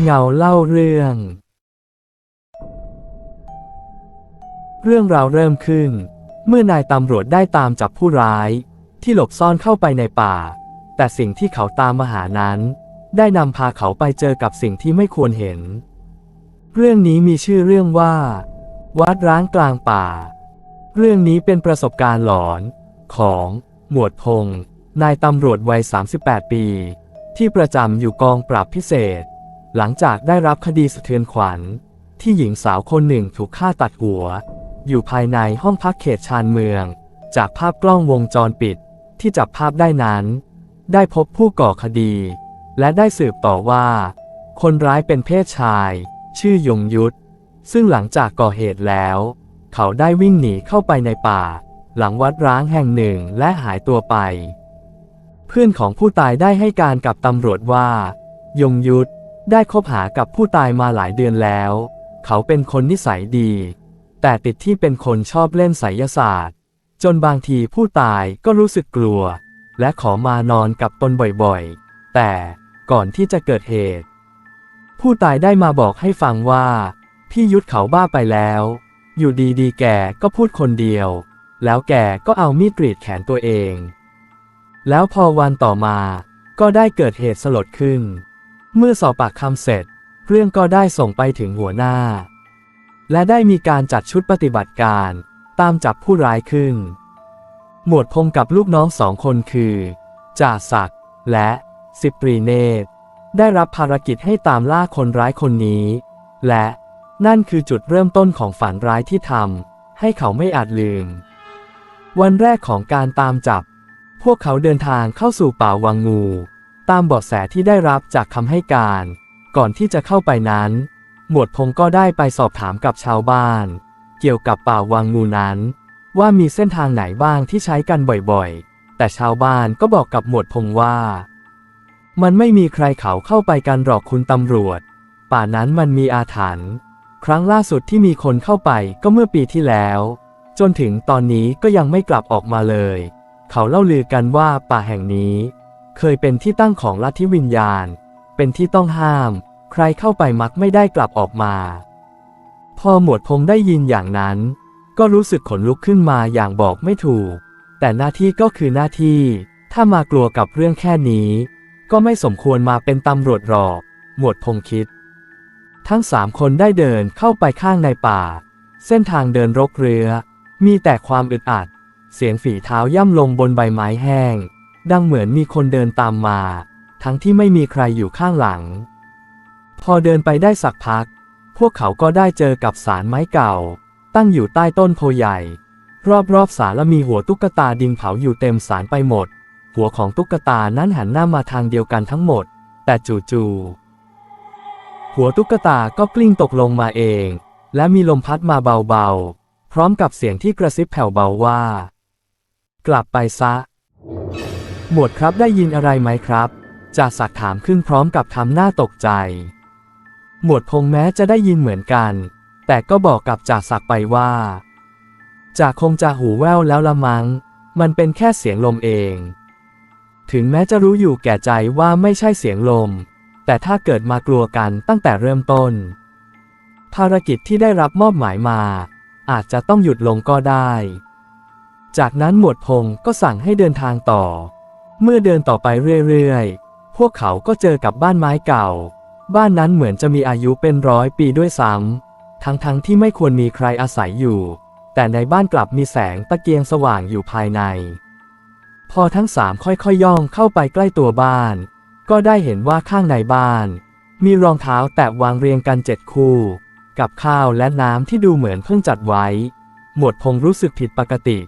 เงาเล่าเรื่อง เรื่องราวเริ่มขึ้น เมื่อนายตำรวจได้ตามจับผู้ร้าย ที่หลบซ่อนเข้าไปในป่า แต่สิ่งที่เขาตามมาหานั้น ได้นำพาเขาไปเจอกับสิ่งที่ไม่ควรเห็น เรื่องนี้มีชื่อเรื่องว่า วัดร้างกลางป่า เรื่องนี้เป็นประสบการณ์หลอน ของหมวดพงษ์นายตำรวจวัย 38 ปี ที่ประจำอยู่กองปราบพิเศษ หลังจากได้รับคดีสะเทือนขวัญ ที่หญิงสาวคนหนึ่งถูกฆ่าตัดหัว อยู่ภายในห้องพักเขตชานเมือง จากภาพกล้องวงจรปิด ที่จับภาพได้นั้น ได้พบผู้ก่อคดี และได้สืบต่อว่า คนร้ายเป็นเพศชาย ชื่อยงยุทธซึ่งหลังจากก่อเหตุแล้ว เขาได้วิ่งหนีเข้าไปในป่า หลังวัดร้างแห่งหนึ่งและหายตัวไป เพื่อนของผู้ตายได้ให้การกับตำรวจว่า ยงยุทธ ได้คบหากับผู้ตายมาหลายเดือนแล้ว เขาเป็นคนนิสัยดี แต่ติดที่เป็นคนชอบเล่นไสยศาสตร์ จนบางทีผู้ตายก็รู้สึกกลัว และขอมานอนกับตนบ่อยๆ แต่ก่อนที่จะเกิดเหตุ ผู้ตายได้มาบอกให้ฟังว่า พี่ยุทธเขาบ้าไปแล้ว อยู่ดีๆ แกก็พูดคนเดียว แล้วแกก็เอามีดกรีดแขนตัวเอง แล้วพอวันต่อมาก็ได้เกิดเหตุสลดขึ้น เมื่อสอบปากคำเสร็จ เรื่องก็ได้ส่งไปถึงหัวหน้า และได้มีการจัดชุดปฏิบัติการ ตามจับผู้ร้ายขึ้น หมวดพงกับลูกน้องสองคนคือจ่าศักด์และสิบรีเนตได้รับภารกิจให้ตามล่าคนร้ายคนนี้ และนั่นคือจุดเริ่มต้นของฝันร้ายที่ทำให้เขาไม่อาจลืม วันแรกของการตามจับ พวกเขาเดินทางเข้าสู่ป่าวังงู ตามเบาะแสที่ได้รับจากคำให้การ ก่อนที่จะเข้าไปนั้น หมวดพงก็ได้ไปสอบถามกับชาวบ้าน เกี่ยวกับป่าวังงูนั้น ว่ามีเส้นทางไหนบ้างที่ใช้กันบ่อยๆ แต่ชาวบ้านก็บอกกับหมวดพงว่า มันไม่มีใครเขาเข้าไปกันหรอกคุณตำรวจ ป่านั้นมันมีอาถรรพ์ครั้งล่าสุดที่มีคนเข้าไปก็เมื่อปีที่แล้ว จนถึงตอนนี้ก็ยังไม่กลับออกมาเลย เขาเล่าลือกันว่าป่าแห่งนี้ เคยเป็นที่ตั้งของลัทธิวิญญาณ เป็นที่ต้องห้าม ใครเข้าไปมักไม่ได้กลับออกมา พอหมวดพงได้ยินอย่างนั้น ก็รู้สึกขนลุกขึ้นมาอย่างบอกไม่ถูก แต่หน้าที่ก็คือหน้าที่ ถ้ามากลัวกับเรื่องแค่นี้ ก็ไม่สมควรมาเป็นตำรวจหรอก หมวดพงคิด ทั้งสามคนได้เดินเข้าไปข้างในป่า เส้นทางเดินรกเรือ มีแต่ความอึดอัด เสียงฝีเท้าย่ำลงบนใบไม้แห้ง ดังเหมือนมีคนเดินตามมา ทั้งที่ไม่มีใครอยู่ข้างหลัง พอเดินไปได้สักพัก พวกเขาก็ได้เจอกับสารไม้เก่า ตั้งอยู่ใต้ต้นโพใหญ่ รอบๆสารและมีหัวตุ๊กตาดินเผาอยู่เต็มสารไปหมด หัวของตุ๊กตานั้นหันหน้ามาทางเดียวกันทั้งหมด แต่จู่ๆหัวตุ๊กตาก็กลิ้งตกลงมาเอง และมีลมพัดมาเบาๆ พร้อมกับเสียงที่กระซิบแผ่วเบาว่า กลับไปซะ หมวดครับได้ยินอะไรไหมครับจ่าศักถามขึ้นพร้อมกับทำหน้าตกใจ หมวดพงแม้จะได้ยินเหมือนกัน แต่ก็บอกกับจ่าศักไปว่าจ่าคงจะหูแว่วแล้วละมัง้ง มันเป็นแค่เสียงลมเอง ถึงแม้จะรู้อยู่แก่ใจว่าไม่ใช่เสียงลม แต่ถ้าเกิดมากลัวกันตั้งแต่เริ่มต้น ภารกิจที่ได้รับมอบหมายมา อาจจะต้องหยุดลงก็ได้ จากนั้นหมวดพงก็สั่งให้เดินทางต่อ เมื่อเดินต่อไปเรื่อยๆ พวกเขาก็เจอกับบ้านไม้เก่า บ้านนั้นเหมือนจะมีอายุเป็นร้อยปีด้วยซ้ำทั้งๆทที่ไม่ควรมีใครอาศัยอยู่ แต่ในบ้านกลับมีแสงตะเกียงสว่างอยู่ภายใน พอทั้งสามค่อยๆย่องเข้าไปใกล้ตัวบ้าน ก็ได้เห็นว่าข้างในบ้าน มีรองเท้าแตะวางเรียงกันเจ็ดคู่ กับข้าวและน้ำที่ดูเหมือนเพิ่งจัดไว้ หมวดพงรู้สึกผิดปกติ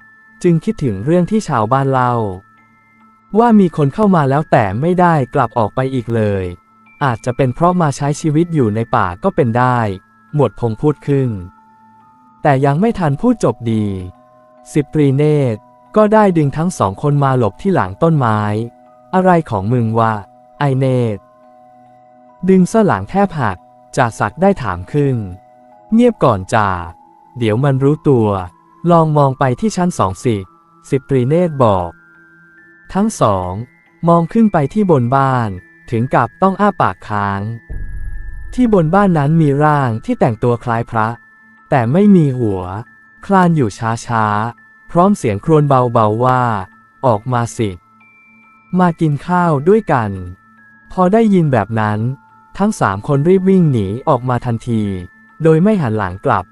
จึงคิดถึงเรื่องที่ชาวบ้านเล่า ว่ามีคนเข้ามาแล้วแต่ไม่ได้กลับออกไปอีกเลย อาจจะเป็นเพราะมาใช้ชีวิตอยู่ในป่าก็เป็นได้ หมวดพงพูดขึ้น แต่ยังไม่ทันพูดจบดีสิบตรีเนตรก็ได้ดึงทั้งสองคนมาหลบที่หลังต้นไม้ อะไรของมึงวะไอเนตร ดึงซะหลังแทบหักจ่าศักได้ถามขึ้น เงียบก่อนจ่าเดี๋ยวมันรู้ตัว ลองมองไปที่ชั้นสองสิสิบตรีเนตรบอก ทั้งสอง มองขึ้นไปที่บนบ้าน ถึงกับต้องอ้าปากค้าง ที่บนบ้านนั้นมีร่างที่แต่งตัวคล้ายพระ แต่ไม่มีหัว คลานอยู่ช้าๆ พร้อมเสียงครวญเบาๆว่า ออกมาสิ มากินข้าวด้วยกัน พอได้ยินแบบนั้น ทั้งสามคนรีบวิ่งหนีออกมาทันที โดยไม่หันหลังกลับ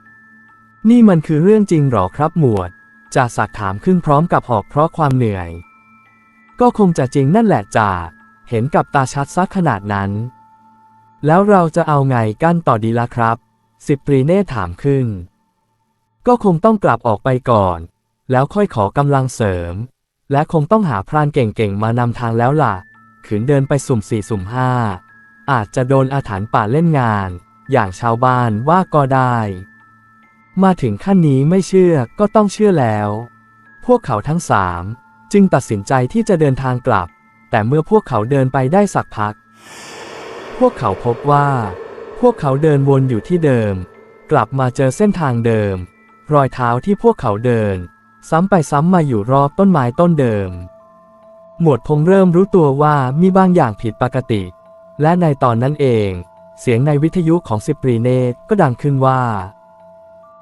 นี่มันคือเรื่องจริงหรอครับหมวดจ่าสักถามขึ้นพร้อมกับหอบเพราะความเหนื่อย ก็คงจะจริงนั่นแหละจ่าเห็นกับตาชัดซักขนาดนั้น แล้วเราจะเอาไงกั้นต่อดีล่ะครับ สิบตรีเนตรถามขึ้น ก็คงต้องกลับออกไปก่อน แล้วค่อยขอกำลังเสริม และคงต้องหาพรานเก่งๆมานำทางแล้วล่ะ ขืนเดินไปสุ่มสี่สุ่มห้าอาจจะโดนอาถรรพ์ป่าเล่นงาน อย่างชาวบ้านว่าก็ได้ มาถึงขั้นนี้ไม่เชื่อก็ต้องเชื่อแล้ว พวกเขาทั้งสาม จึงตัดสินใจที่จะเดินทางกลับ แต่เมื่อพวกเขาเดินไปได้สักพัก พวกเขาพบว่า พวกเขาเดินวนอยู่ที่เดิม กลับมาเจอเส้นทางเดิม รอยเท้าที่พวกเขาเดิน ซ้ำไปซ้ำมาอยู่รอบต้นไม้ต้นเดิม หมวดพงเริ่มรู้ตัวว่ามีบางอย่างผิดปกติ และในตอนนั้นเอง เสียงในวิทยุของสิปรีเนตก็ดังขึ้นว่า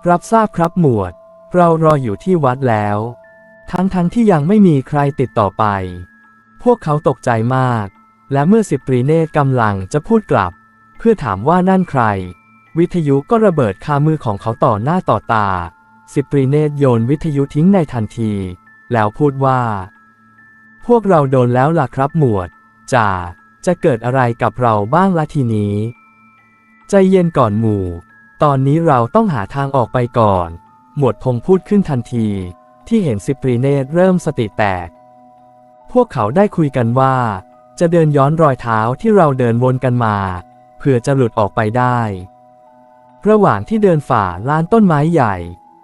รับทราบครับหมวด เรารออยู่ที่วัดแล้ว ทั้งทั้งที่ยังไม่มีใครติดต่อไป พวกเขาตกใจมาก และเมื่อสิปรีเนตกำลังจะพูดกลับ เพื่อถามว่านั่นใคร วิทยุก็ระเบิดคามือของเขาต่อหน้าต่อตา สิปรีเนตโยนวิทยุทิ้งในทันที แล้วพูดว่า พวกเราโดนแล้วล่ะครับหมวดจ่าจะเกิดอะไรกับเราบ้างละทีนี้ ใจเย็นก่อนหมู่ ตอนนี้เราต้องหาทางออกไปก่อน หมวดพงพูดขึ้นทันที ที่เห็นสิปรีเนตเริ่มสติแตก พวกเขาได้คุยกันว่า จะเดินย้อนรอยเท้าที่เราเดินวนกันมา เพื่อจะหลุดออกไปได้ ระหว่างที่เดินฝ่าลานต้นไม้ใหญ่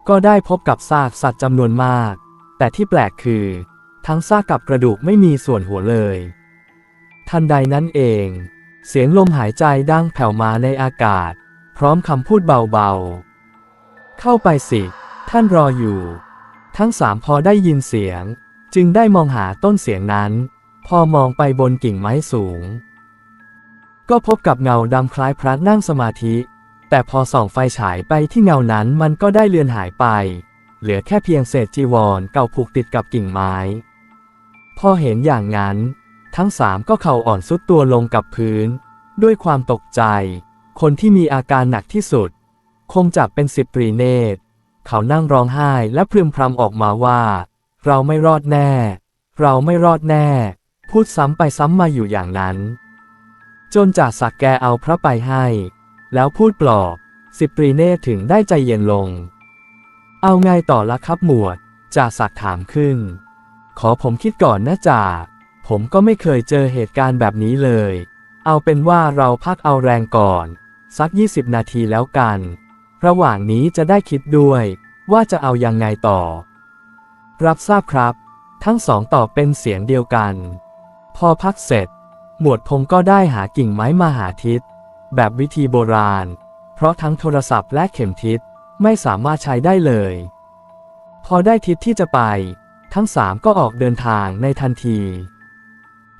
ก็ได้พบกับซากสัตว์จำนวนมาก แต่ที่แปลกคือ ทั้งซากกับกระดูกไม่มีส่วนหัวเลย ทันใดนั้นเอง เสียงลมหายใจดังแผ่วมาในอากาศ พร้อมคำพูดเบาๆ เข้าไปสิ ท่านรออยู่ ทั้งสามพอได้ยินเสียง จึงได้มองหาต้นเสียงนั้น พอมองไปบนกิ่งไม้สูง ก็พบกับเงาดำคล้ายพระนั่งสมาธิ แต่พอส่องไฟฉายไปที่เงานั้นมันก็ได้เลือนหายไป เหลือแค่เพียงเศษจีวรเก่าผูกติดกับกิ่งไม้ พอเห็นอย่างนั้น ทั้งสามก็เข่าอ่อนสุดตัวลงกับพื้น ด้วยความตกใจ คนที่มีอาการหนักที่สุด คงจะเป็นสิบปรีเนตร เขานั่งร้องไห้และพรึมพรำออกมาว่า เราไม่รอดแน่ เราไม่รอดแน่ พูดซ้ำไปซ้ำมาอยู่อย่างนั้น จนจ่าสักแกเอาพระไปให้ แล้วพูดปลอบสิบปรีเนตถึงได้ใจเย็นลง เอาไงต่อละครับหมวดจ่าสักถามขึ้น ขอผมคิดก่อนนะจ่าผมก็ไม่เคยเจอเหตุการณ์แบบนี้เลย เอาเป็นว่าเราพักเอาแรงก่อน สัก 20 นาทีแล้วกัน ระหว่างนี้จะได้คิดด้วยว่าจะเอายังไงต่อ รับทราบครับ ทั้งสองตอบเป็นเสียงเดียวกัน พอพักเสร็จ หมวดพงก็ได้หากิ่งไม้มาหาทิศ แบบวิธีโบราณ เพราะทั้งโทรศัพท์และเข็มทิศไม่สามารถใช้ได้เลย พอได้ทิศที่จะไป ทั้งสามก็ออกเดินทางในทันที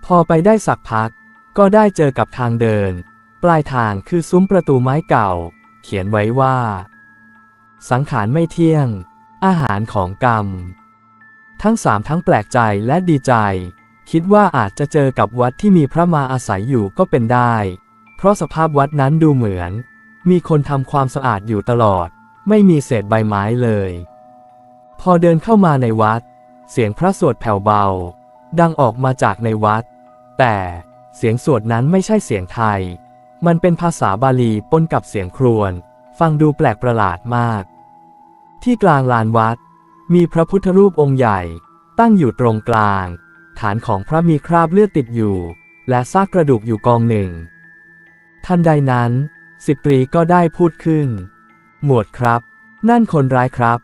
พอไปได้สักพัก ก็ได้เจอกับทางเดิน ปลายทางคือซุ้มประตูไม้เก่า เขียนไว้ว่า สังขารไม่เที่ยง อาหารของกรรม ทั้งสามทั้งแปลกใจและดีใจ คิดว่าอาจจะเจอกับวัดที่มีพระมาอาศัยอยู่ก็เป็นได้ เพราะสภาพวัดนั้นดูเหมือน มีคนทำความสะอาดอยู่ตลอด ไม่มีเศษใบไม้เลย พอเดินเข้ามาในวัด เสียงพระสวดแผ่วเบา ดังออกมาจากในวัด แต่เสียงสวดนั้นไม่ใช่เสียงไทย มันเป็นภาษาบาลีปนกับเสียงครวญ ฟังดูแปลกประหลาดมาก ที่กลางลานวัด มีพระพุทธรูปองค์ใหญ่ ตั้งอยู่ตรงกลาง ฐานของพระมีคราบเลือดติดอยู่ และซากกระดูกอยู่กองหนึ่ง ทันใดนั้น สิบตรีก็ได้พูดขึ้น หมวดครับ นั่นคนร้ายครับ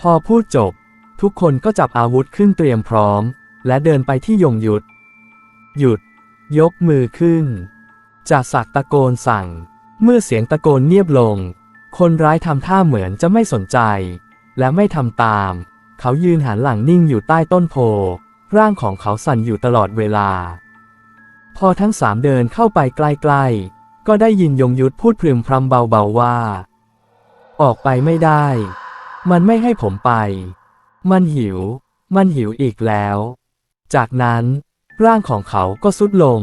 พอพูดจบ ทุกคนก็จับอาวุธขึ้นเตรียมพร้อม และเดินไปที่ยงยุทธหยุด ยกมือขึ้น จ่าศักตะโกนสั่ง เมื่อเสียงตะโกนเงียบลง คนร้ายทำท่าเหมือนจะไม่สนใจ และไม่ทำตาม เขายืนหันหลังนิ่งอยู่ใต้ต้นโพ ร่างของเขาสั่นอยู่ตลอดเวลา พอทั้งสามเดินเข้าไปใกล้ๆ ก็ได้ยินยงยุทธพูดพรึมพรำเบาๆว่า ออกไปไม่ได้ มันไม่ให้ผมไป มันหิว มันหิวอีกแล้ว จากนั้น ร่างของเขาก็สุดลง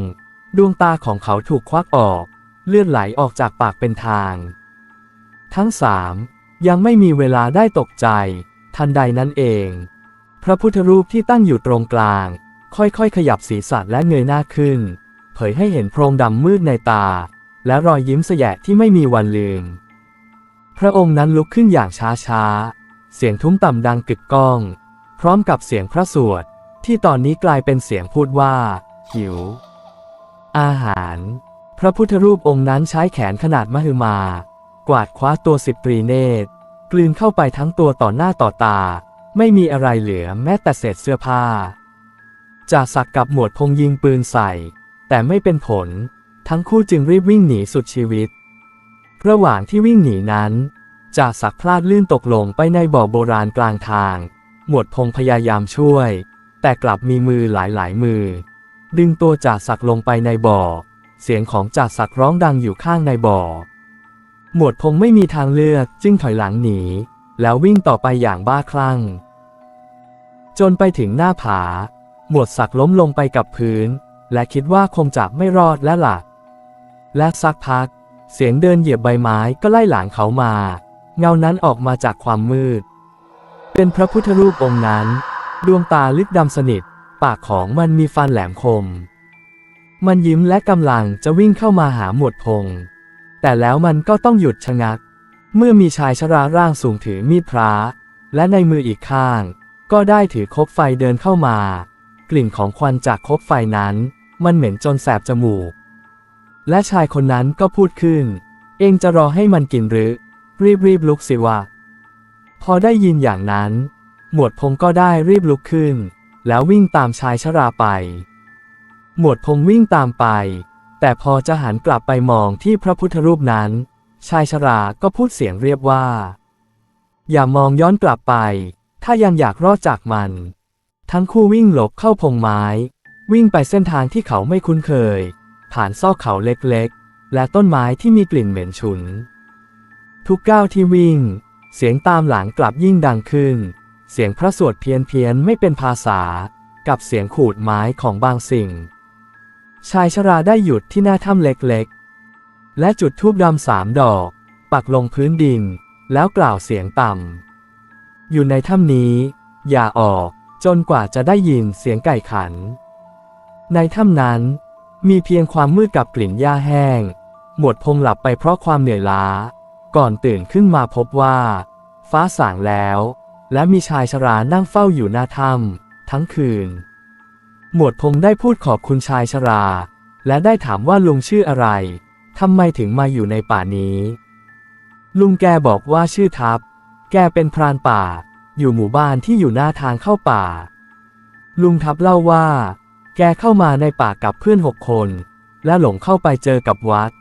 ดวงตาของเขาถูกควักออก เลือดไหลออกจากปากเป็นทาง ทั้งสามยังไม่มีเวลาได้ตกใจ ทันใดนั้นเอง พระพุทธรูปที่ตั้งอยู่ตรงกลาง ค่อยๆ ขยับศีรษะและเงยหน้าขึ้น เผยให้เห็นโพรงดำมืดในตา และรอยยิ้มแสยะที่ไม่มีวันลืม พระองค์นั้นลุกขึ้นอย่างช้าๆ เสียงทุ้มต่ำดังกึกก้อง พร้อมกับเสียงพระสวดที่ตอนนี้กลายเป็นเสียงพูดว่า หิว อาหาร พระพุทธรูปองค์นั้นใช้แขนขนาดมหึมา กวาดคว้าตัวสิบตรีเนตร กลืนเข้าไปทั้งตัวต่อหน้าต่อตา ไม่มีอะไรเหลือแม้แต่เศษเสื้อผ้าจ่าศักดิ์กับหมวดพงยิงปืนใส่ แต่ไม่เป็นผล ทั้งคู่จึงรีบวิ่งหนีสุดชีวิต ระหว่างที่วิ่งหนีนั้นจ่าศักดิ์พลาดลื่นตกลงไปในบ่อโบราณกลางทาง หมวดพงพยายามช่วย แต่กลับมีมือหลายๆมือ ดึงตัวจ่าศักดิ์ลงไปในบ่อ เสียงของจ่าศักดิ์ร้องดังอยู่ข้างในบ่อ หมวดพงไม่มีทางเลือกจึงถอยหลังหนี แล้ววิ่งต่อไปอย่างบ้าคลั่ง จนไปถึงหน้าผา หมวดศักดิ์ล้มลงไปกับพื้น และคิดว่าคงจะไม่รอดและหลักและสักพัก เสียงเดินเหยียบใบไม้ก็ไล่หลังเขามา เงานั้นออกมาจากความมืด เป็นพระพุทธรูปองค์นั้น ดวงตาลึกดำสนิท ปากของมันมีฟันแหลมคม มันยิ้มและกำลังจะวิ่งเข้ามาหาหมวดพง แต่แล้วมันก็ต้องหยุดชะงัก เมื่อมีชายชราร่างสูงถือมีดพระและในมืออีกข้าง ก็ได้ถือคบไฟเดินเข้ามา กลิ่นของควันจากคบไฟนั้น มันเหม็นจนแสบจมูก และชายคนนั้นก็พูดขึ้น เองจะรอให้มันกินหรือ รีบรีบลุกสิวะ พอได้ยินอย่างนั้น หมวดพงก็ได้รีบลุกขึ้น แล้ววิ่งตามชายชราไป หมวดพงวิ่งตามไป แต่พอจะหันกลับไปมองที่พระพุทธรูปนั้น ชายชราก็พูดเสียงเรียบว่า อย่ามองย้อนกลับไป ถ้ายังอยากรอดจากมัน ทั้งคู่วิ่งหลบเข้าพงไม้ วิ่งไปเส้นทางที่เขาไม่คุ้นเคย ผ่านซอกเขาเล็กๆ และต้นไม้ที่มีกลิ่นเหม็นฉุน ทุกก้าวที่วิ่ง เสียงตามหลังกลับยิ่งดังขึ้น เสียงพระสวดเพี้ยนเพียนไม่เป็นภาษา กับเสียงขูดไม้ของบางสิ่ง ชายชราได้หยุดที่หน้าถ้ำเล็กๆ และจุดธูปดำสามดอก ปักลงพื้นดิน แล้วกล่าวเสียงต่ำ อยู่ในถ้ำนี้ อย่าออกจนกว่าจะได้ยินเสียงไก่ขัน ในถ้ำนั้น มีเพียงความมืดกับกลิ่นหญ้าแห้ง หมวดพงหลับไปเพราะความเหนื่อยล้า ก่อนตื่นขึ้นมาพบว่า ฟ้าสางแล้ว และมีชายชรานั่งเฝ้าอยู่หน้าถ้ำทั้งคืน หมวดพงได้พูดขอบคุณชายชรา และได้ถามว่าลุงชื่ออะไรทำไมถึงมาอยู่ในป่านี้ ลุงแกบอกว่าชื่อทับ แกเป็นพรานป่า อยู่หมู่บ้านที่อยู่หน้าทางเข้าป่า ลุงทับเล่าว่า แกเข้ามาในป่ากับเพื่อนหกคน และหลงเข้าไปเจอกับวัด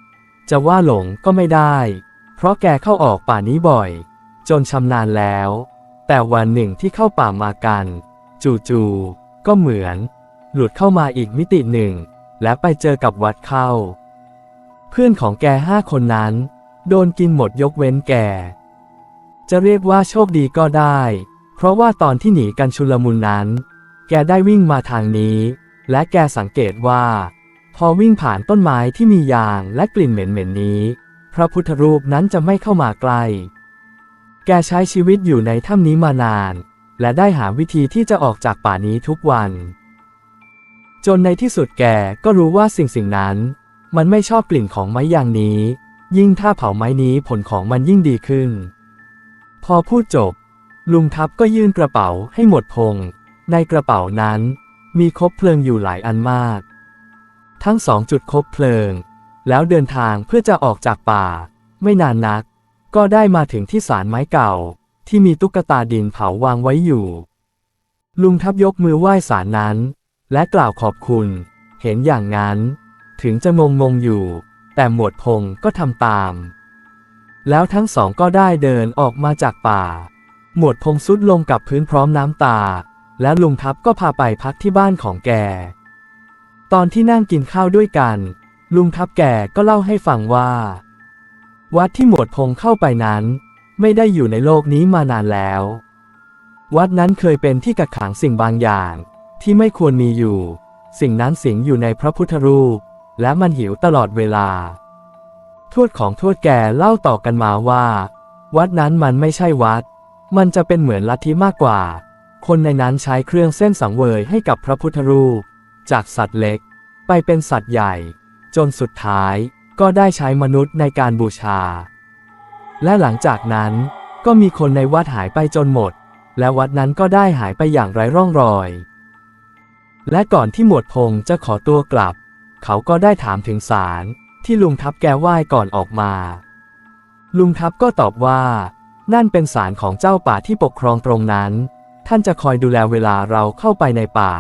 จะว่าหลงก็ไม่ได้ เพราะแกเข้าออกป่านี้บ่อย จนชำนาญแล้ว แต่วันหนึ่งที่เข้าป่ามากัน จู่ๆก็เหมือน หลุดเข้ามาอีกมิติหนึ่ง และไปเจอกับวัดเข้า เพื่อนของแกห้าคนนั้น โดนกินหมดยกเว้นแก จะเรียกว่าโชคดีก็ได้ เพราะว่าตอนที่หนีกันชุลมุนนั้น แกได้วิ่งมาทางนี้ และแกสังเกตว่า พอวิ่งผ่านต้นไม้ที่มียางและกลิ่นเหม็นๆนี้ พระพุทธรูปนั้นจะไม่เข้ามาใกล้ แกใช้ชีวิตอยู่ในถ้ำนี้มานาน และได้หาวิธีที่จะออกจากป่านี้ทุกวัน จนในที่สุดแกก็รู้ว่าสิ่งสิ่งนั้น มันไม่ชอบกลิ่นของไม้ยางนี้ ยิ่งถ้าเผาไม้นี้ผลของมันยิ่งดีขึ้น พอพูดจบ ลุงทับก็ยื่นกระเป๋าให้หมดพง ในกระเป๋านั้น มีคบเพลิงอยู่หลายอันมาก ทั้งสองจุดคบเพลิง แล้วเดินทางเพื่อจะออกจากป่า ไม่นานนัก ก็ได้มาถึงที่ศาลไม้เก่า ที่มีตุ๊กตาดินเผาวางไว้อยู่ ลุงทับยกมือไหว้ศาลนั้น และกล่าวขอบคุณ เห็นอย่างนั้น ถึงจะงงงงอยู่ แต่หมวดพงก็ทำตาม แล้วทั้งสองก็ได้เดินออกมาจากป่า หมวดพงสุดลงกับพื้นพร้อมน้ำตา และลุงทับก็พาไปพักที่บ้านของแก ตอนที่นั่งกินข้าวด้วยกัน ลุงทับแก่ก็เล่าให้ฟังว่า วัดที่หมวดพงเข้าไปนั้น ไม่ได้อยู่ในโลกนี้มานานแล้ว วัดนั้นเคยเป็นที่กักขังสิ่งบางอย่าง ที่ไม่ควรมีอยู่ สิ่งนั้นสิงอยู่ในพระพุทธรูป และมันหิวตลอดเวลา ทวดของทวดแก่เล่าต่อกันมาว่า วัดนั้นมันไม่ใช่วัด มันจะเป็นเหมือนลัทธิมากกว่า คนในนั้นใช้เครื่องเส้นสังเวยให้กับพระพุทธรูป จากสัตว์เล็ก ไปเป็นสัตว์ใหญ่ จนสุดท้าย ก็ได้ใช้มนุษย์ในการบูชา และหลังจากนั้นก็มีคนในวัดหายไปจนหมด และวัดนั้นก็ได้หายไปอย่างไร้ร่องรอย และก่อนที่หมวดพงษ์จะขอตัวกลับ เขาก็ได้ถามถึงสารที่ลุงทับแกไหว้ก่อนออกมา ลุงทับก็ตอบว่า นั่นเป็นสารของเจ้าป่าที่ปกครองตรงนั้น ท่านจะคอยดูแลเวลาเราเข้าไปในป่า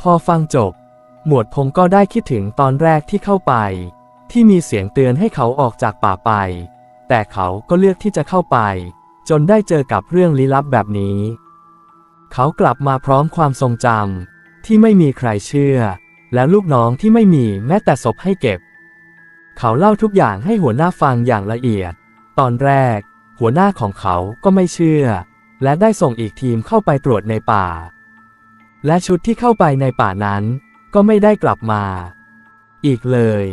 พอฟังจบ หมวดพงษ์ก็ได้คิดถึงตอนแรกที่เข้าไป ที่มีเสียงเตือนให้เขาออกจากป่าไป แต่เขาก็เลือกที่จะเข้าไป จนได้เจอกับเรื่องลี้ลับแบบนี้ เขากลับมาพร้อมความทรงจำที่ไม่มีใครเชื่อ และลูกน้องที่ไม่มีแม้แต่ศพให้เก็บ เขาเล่าทุกอย่างให้หัวหน้าฟังอย่างละเอียด ตอนแรก หัวหน้าของเขาก็ไม่เชื่อ และได้ส่งอีกทีมเข้าไปตรวจในป่า และชุดที่เข้าไปในป่านั้น ก็ไม่ได้กลับมา อีกเลย